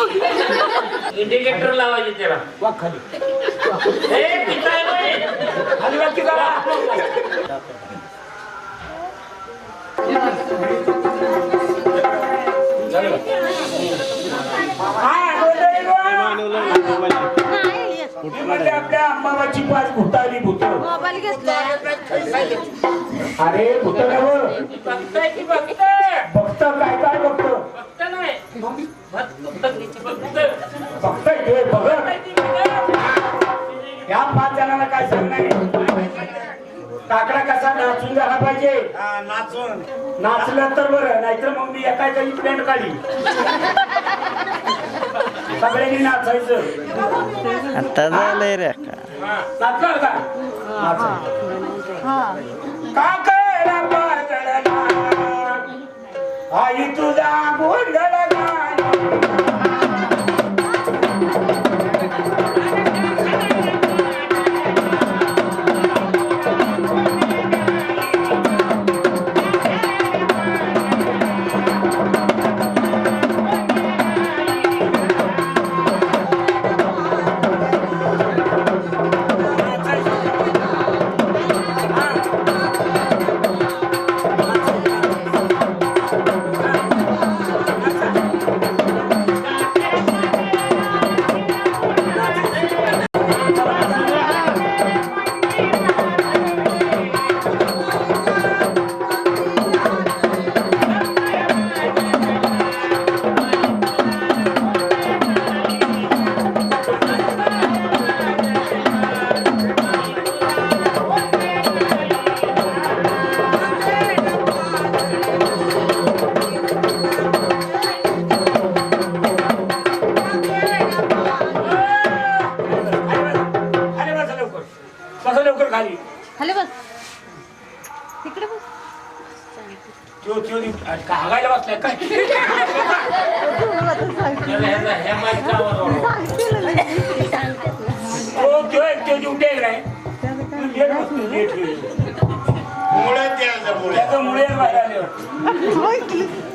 Indicator लावायचे त्याला. वाघ खाली. ए, पिता आहे बाई. खाली की जरा. हा, आपल्या अंबाबाची पाच भूताली भूत. मोबाईल घेतलाय. अरे भूत नव बघताय की बघताय कसा नाचून झाला पाहिजे. नाचून. नाचलं तर बरं नाहीतर मग मी एका एकाची प्लेट काढली सगळ्यांनी नाचायचं. आता झालंय रे का नाचणार का नाचायचं. का कळला पागळला आई तुझा गोंधळ त्यो त्यो अरे का हागायला बसलाय काय? आवाज वाढवा. तो त्यो एक त्यो द्यायचं मुळे त्याचं मुळे बाहेर आले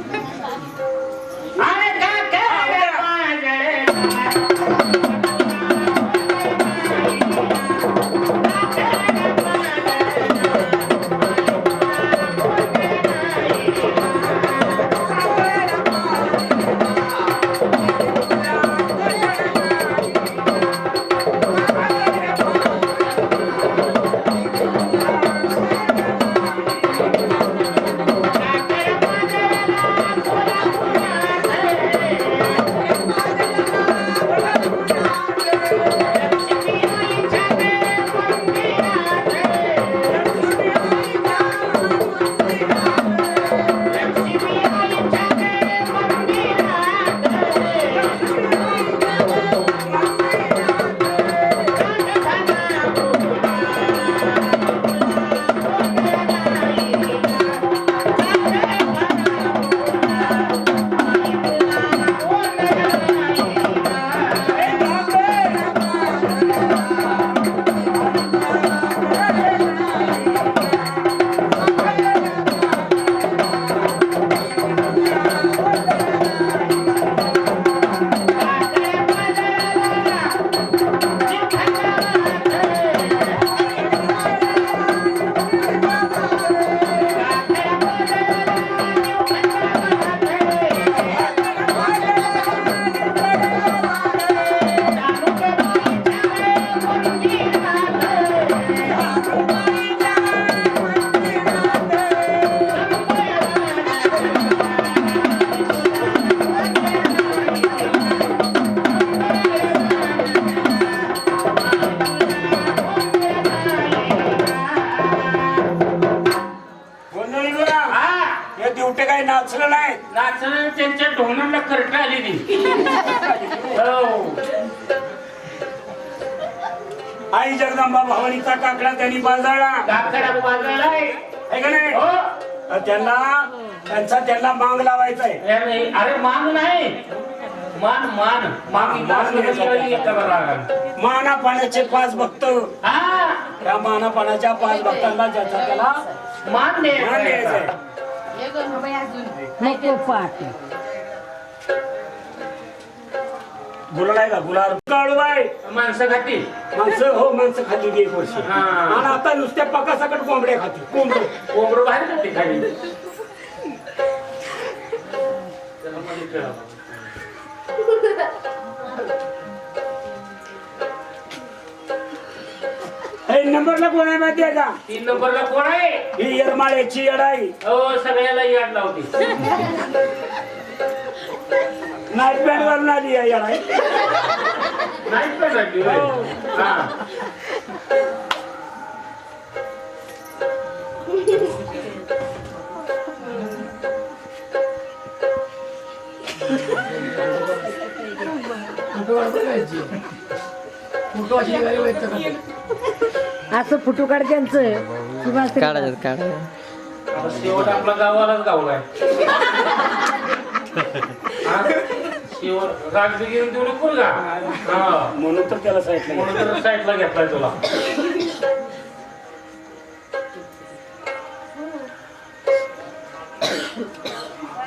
त्यांच्या ढोणाला करट आली ती हो. आई जगदंबा भवानीचा काकडा त्यांनी बाजारला काकडा बाजाराय आहे का नाही? हो. त्यांना त्यांचा त्यांना मांग लावायचा आहे अरे अरे मान नाही. मान मान. मान इथं असलं तरी येतं बघा. माना पाण्याचे पाच भक्त. हा. त्या माना पाण्याच्या पाच भक्तांना ज्याचा त्याला मान मान द्यायचा द्यायचा आहे. नको पाठ गुलाल आहे का? गुलाल. काळूबाई माणसं खाती. माणसं हो माणसं खाल्ली ती एक वर्षी. हा. आणि आता नुसत्या पकासकट कोंबड्या खाती. कोंबडे. कोंबडं बाहेर खाते खाली. त्याला मध्ये ठेवा. नंबरला कोण आहे माहिती आहे का? तीन नंबरला कोण आहे? ही येरमाळ्याची येडाई. हो सगळ्याला याड लावते. नाईट बँड वरून आली आहे येडाई. नाही पण लागली होय. हा. असं फोटो काढत्यांचं किंवा असं- काढायचं काढायचं आता शेवट आपला गावालाच गावलाय हा? शेवट तेवढी हा. म्हणून तर त्याला म्हणून तर साईडला घेतलाय तुला.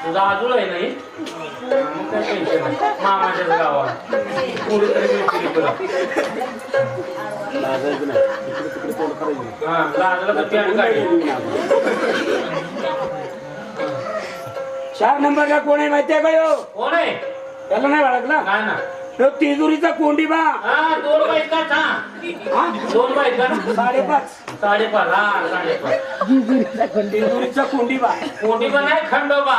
तुझा आजूळ आहे नाही? मग काय टेन्शन नाही. मामाच्याच गावाला. पुढे तरी मिळतील तुला. हा लागलं तर पॅन काढेल चार नंबरला कोण आहे माहिती आहे का? कोण आहे? त्याला नाही ओळखला काय ना. तो तिजुरीचा कोंडीबा हा दोन बायकाच हा हा? दोन बायका ना साडेपाच. साडेपाच हा साडेपाच. तिजुरीचा कोंडीबा मोठी पण आहे खंडोबा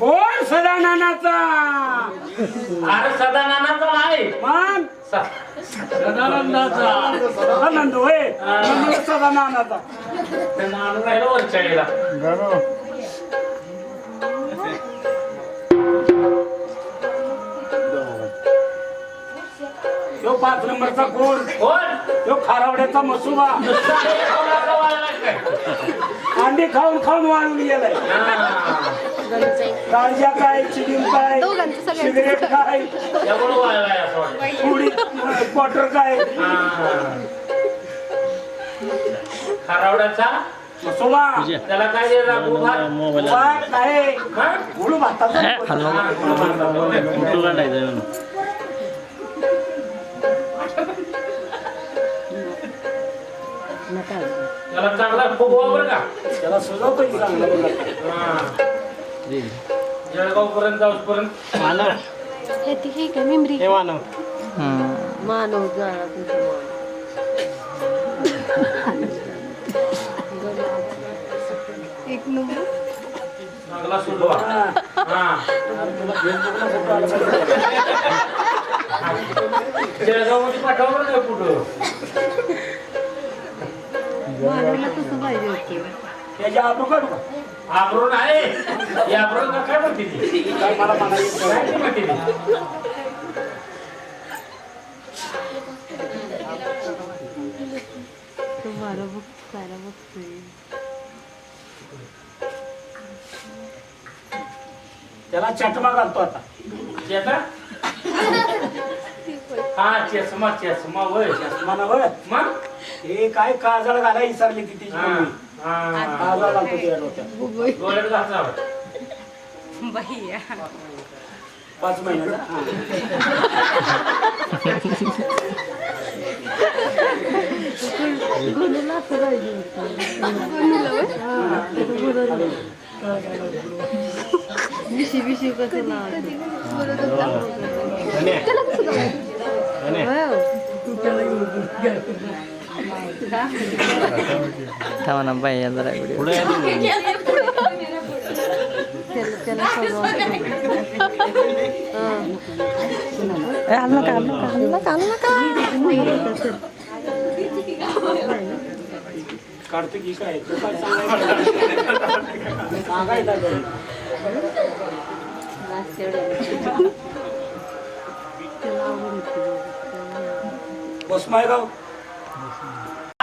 कोण सदा नानाचा अरे सदा नानाचा आहे. मान. सदानंदाचा. सदा नंदू होय नंदू सदा नानाचा नानू राहिला वरच्या वेळेला तो पाच नंबरचा कोण? कोण? तो खारावड्याचा मसुबा. नुसता हे कोणाचा अंडी खाऊन खाऊन वाळून गेलाय. हा. काळज्या काय चिलीम काय. सिगरेट काय पुडी क्वार्टर काय. खारावड्याचा? त्याला काय काय? गुळू भाताचा चांगला खूप बरं का? त्याला. हा. जळगाव पर्यंत जाऊपर्यंत हे ती हे मेमरी हम्म. मानव जाळा मानव. एक नंबर. चांगला सुधवा हा. जळगावमध्ये पाठवा बरं का कुठं? मानवला तसं पाहिजे होतं. त्याच्या आबरू काढू का? काय म्हणते ती काय मला म्हणायचं? काय ती म्हणते ती? तो मला बघ सारा बघतोय. त्याला चटमा घालतो आता. चेता हा चष्मा चष्मा वय. म्हणा बरं मग? हे काय काजळ घाला विसरली ती तिची हा मम्मी. हा काजळ घालतो तिच्या डोक्यात डोळ्यात घासा पाच महिन्याचा हा. कसं लावायचं थांबा ना बाई जरा व्हिडिओ त्याला त्याला सगळं ए, हाल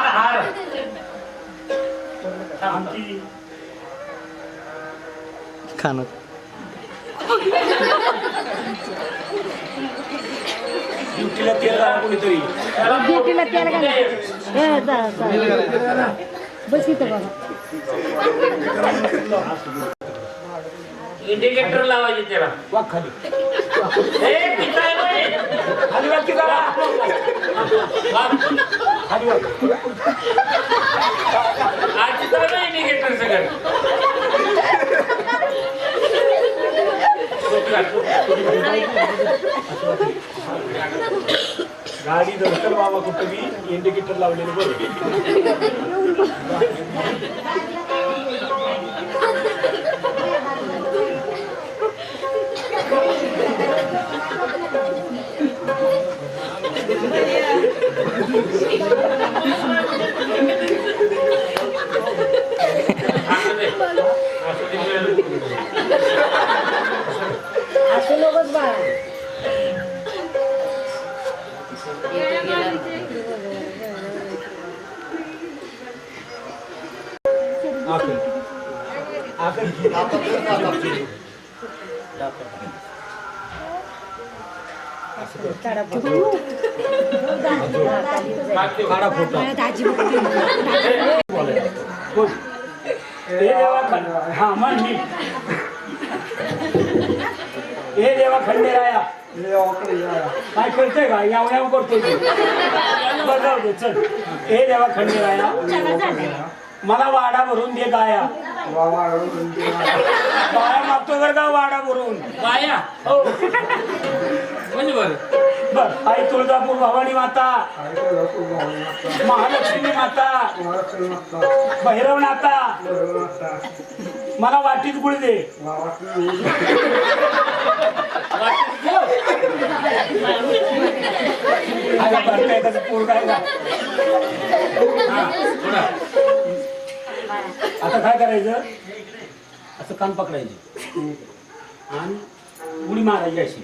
हार. आमची खाणं ड्युटीला तेल लावा कोणीतरी. त्याला ड्युटीला त्याला घालायचं ए, जा, जा. बस इथं बघा. इंडिकेटर लावायचे त्याला. वाघ खाली. ए, किती आहे बाई? खाली वाघ. खाली तर नाही सगळं टोपला. गाडी दर्शन बाबा कुठं मी इंडिकेटर लावलेलं बरं असू दे. असू दे, हे देवा मी. हे खंडेराया. काय करतोय का याव याव करतोय तू. बरं जाऊ दे चल हे देवा खंडेराया मला वाडा भरून दे. गाया गाया मागतो बरं का वाडा भरून. बाया हो. म्हणजे बरं. बर. आई तुळजापूर भवानी माता. महालक्ष्मी माता. भैरव नाथा मला वाटीत गुळ दे. त्याचं पोर काय का? हा, पुढं. आता काय करायचं? असं कान पकडायचे. आणि उडी मारायची अशी.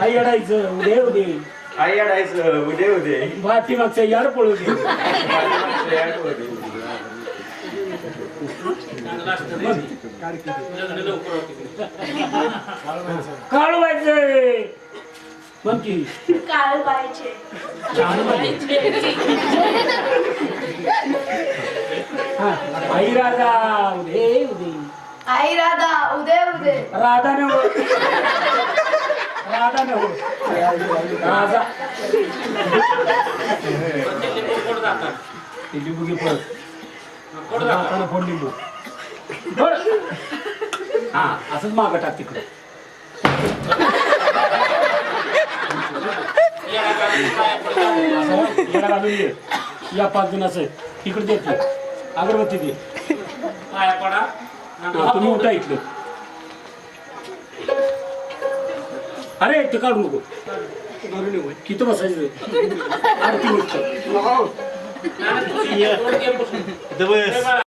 आई अडायचं उदे उदे आई अडायचं उदे उदे भाती मागच्या यार पळू दे. मग की. काळ पाहिजे हा आई राजा उदे उदे आई राधा उदय उदय. राधा ने राधा ने ते लिंबू घे परत फोड लिंबू. हा असंच मागं टाक तिकडे. या येडा घालून पाच जणाचं तिकडे देते अगरबत्ती दे. पाया पडा. तुम्ही उठा इथलं. अरे ते काढू नको. किती बसायचं? आरती